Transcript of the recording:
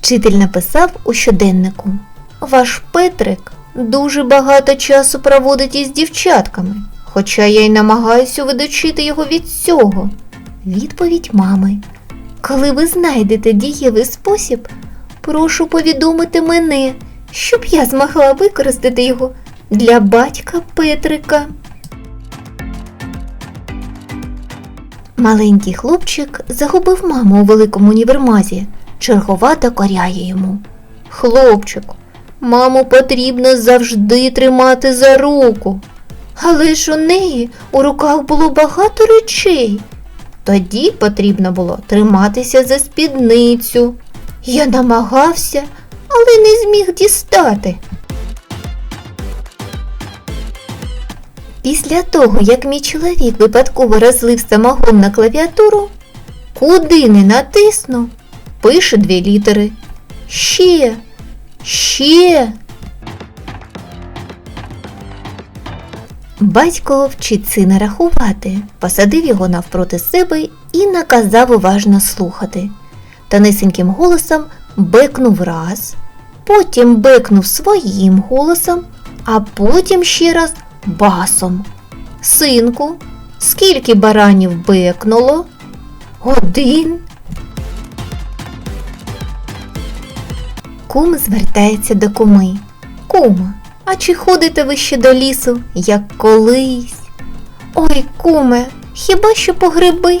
Вчитель написав у щоденнику. Ваш Петрик дуже багато часу проводить із дівчатками, хоча я й намагаюся відучити його від цього. Відповідь мами. Коли ви знайдете дієвий спосіб, прошу повідомити мене, щоб я змогла використати його для батька Петрика. Маленький хлопчик загубив маму у великому універмазі. Чергова докоряє йому. Хлопчику, маму потрібно завжди тримати за руку. Але ж у неї у руках було багато речей. Тоді потрібно було триматися за спідницю. Я намагався, але не зміг дістати. Після того, як мій чоловік випадково розлив самогон на клавіатуру, куди не натисну, пише дві літери. Ще, ще. Батько вчить сина рахувати, посадив його навпроти себе і наказав уважно слухати. Тонесеньким голосом бекнув раз, потім бекнув своїм голосом, а потім ще раз басом. Синку, скільки баранів бекнуло? Один. Кум звертається до куми. Кума, а чи ходите ви ще до лісу, як колись? Ой, куме, хіба що по гриби